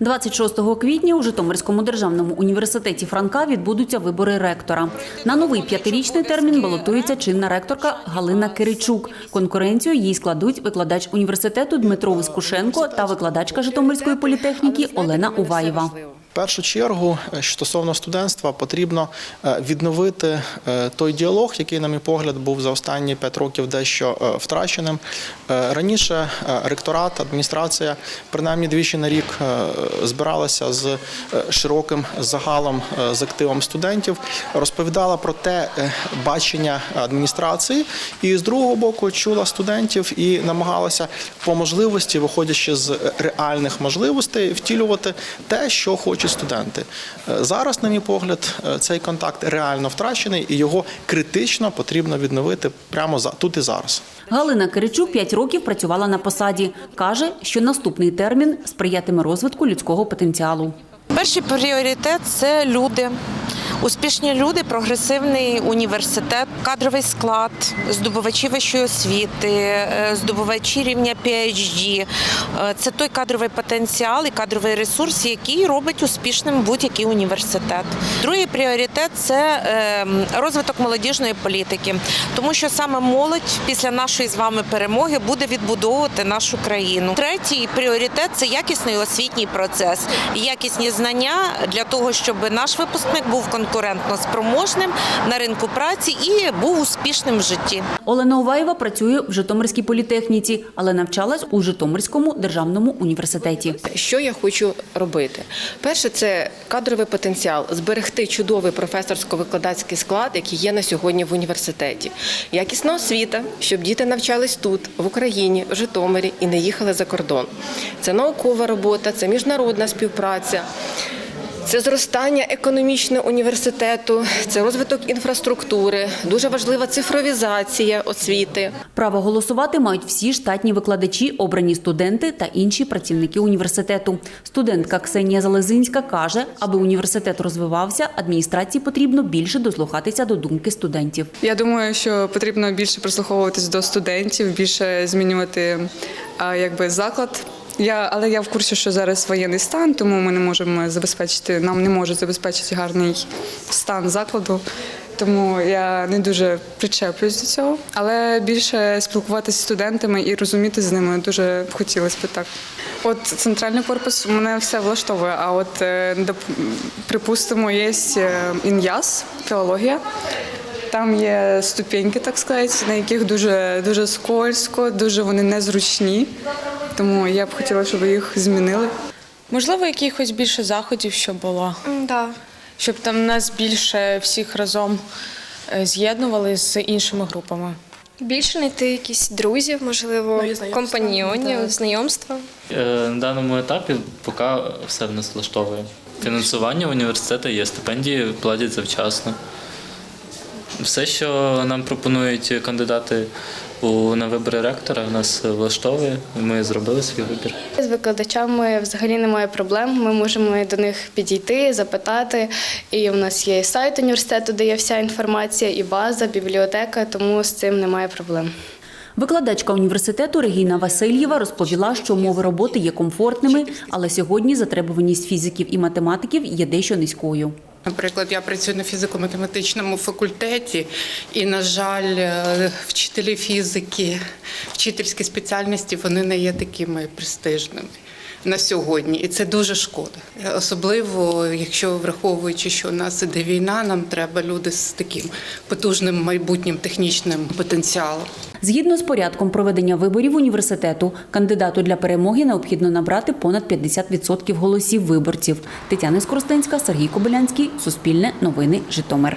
26 квітня у Житомирському державному університеті Франка відбудуться вибори ректора. На новий п'ятирічний термін балотується чинна ректорка Галина Киричук. Конкуренцію їй складуть викладач університету Дмитро Вискушенко та викладачка Житомирської політехніки Олена Уваєва. В першу чергу, е, стосовно студентства, потрібно е, відновити е, той діалог, який, на мій погляд, був за останні п'ять років дещо втраченим. Раніше ректорат, адміністрація, принаймні двічі на рік збиралася з широким загалом, з активом студентів, розповідала про те бачення адміністрації, і з другого боку чула студентів і намагалася по можливості, виходячи з реальних можливостей, втілювати те, що хочуть студенти. Е, Зараз, на мій погляд, е, цей контакт реально втрачений, і його критично потрібно відновити прямо за тут і зараз. Галина Киричук 5 років працювала на посаді. Каже, що наступний термін сприятиме розвитку людського потенціалу. Перший пріоритет це люди. Успішні люди, прогресивний університет, кадровий склад, здобувачі вищої освіти, е, здобувачі рівня PHD. Е, Це той кадровий потенціал і кадровий ресурс, який робить успішним будь-який університет. Другий пріоритет це е, розвиток молодіжної політики, тому що саме молодь після нашої з вами перемоги буде відбудовувати нашу країну. Третій пріоритет це якісний освітній процес, якісні знання для того, щоб наш випускник був конкурентно спроможним на ринку праці і був успішним в житті. Олена Уваєва працює в Житомирській політехніці, але навчалась у Житомирському державному університеті. Що я хочу робити? Перше, це кадровий потенціал, зберегти чудовий професорсько-викладацький склад, який є на сьогодні в університеті. Якісна освіта, щоб діти навчались тут, в Україні, в Житомирі і не їхали за кордон. Це наукова робота, це міжнародна співпраця. Це зростання економічне університету, це розвиток інфраструктури, дуже важлива цифровізація освіти. Право голосувати мають всі штатні викладачі, обрані студенти та інші працівники університету. Студентка Ксенія Залезинська каже, аби університет розвивався, адміністрації потрібно більше дослухатися до думки студентів. Я думаю, що потрібно більше прислуховуватись до студентів, більше змінювати якби заклад. Я, але я в курсі, що зараз воєнний стан, тому ми не можемо забезпечити, нам не можуть забезпечити гарний стан закладу. Тому я не дуже причеплюсь до цього, але більше спілкуватися з студентами і розуміти з ними дуже хотілося б так. От центральний корпус мене все влаштовує. А от е, припустимо, є е, ін'яз, філологія. Там є ступеньки, так сказати, на яких дуже дуже скользко, дуже вони незручні. Тому я б хотіла, щоб їх змінили. Можливо, якихось більше заходів, щоб було, Да. щоб там нас більше всіх разом е, з'єднували з іншими групами. Більше знайти якісь друзів, можливо, компаньйонів, знайомства. Е, На даному етапі поки все в нас влаштовує. Фінансування університету є, стипендії платять завчасно. Все, що нам пропонують кандидати у, на вибори ректора, нас влаштовує. Ми зробили свій вибір. З викладачами взагалі немає проблем. Ми можемо до них підійти, запитати. І в нас є і сайт університету, де є вся інформація, і база, бібліотека, тому з цим немає проблем. Викладачка університету Регіна Васильєва розповіла, що умови роботи є комфортними, але сьогодні затребуваність фізиків і математиків є дещо низькою. Наприклад, я працюю на фізико-математичному факультеті, і, на жаль, е, вчителі фізики, вчительські спеціальності вони не є такими престижними на сьогодні, і це дуже шкода. Особливо, якщо враховуючи, що у нас іде війна, нам треба люди з таким потужним майбутнім технічним потенціалом. Згідно з порядком проведення виборів університету, кандидату для перемоги необхідно набрати понад 50% голосів виборців. Тетяна Скоростенська, Сергій Кобилянський, Суспільне, Новини, Житомир.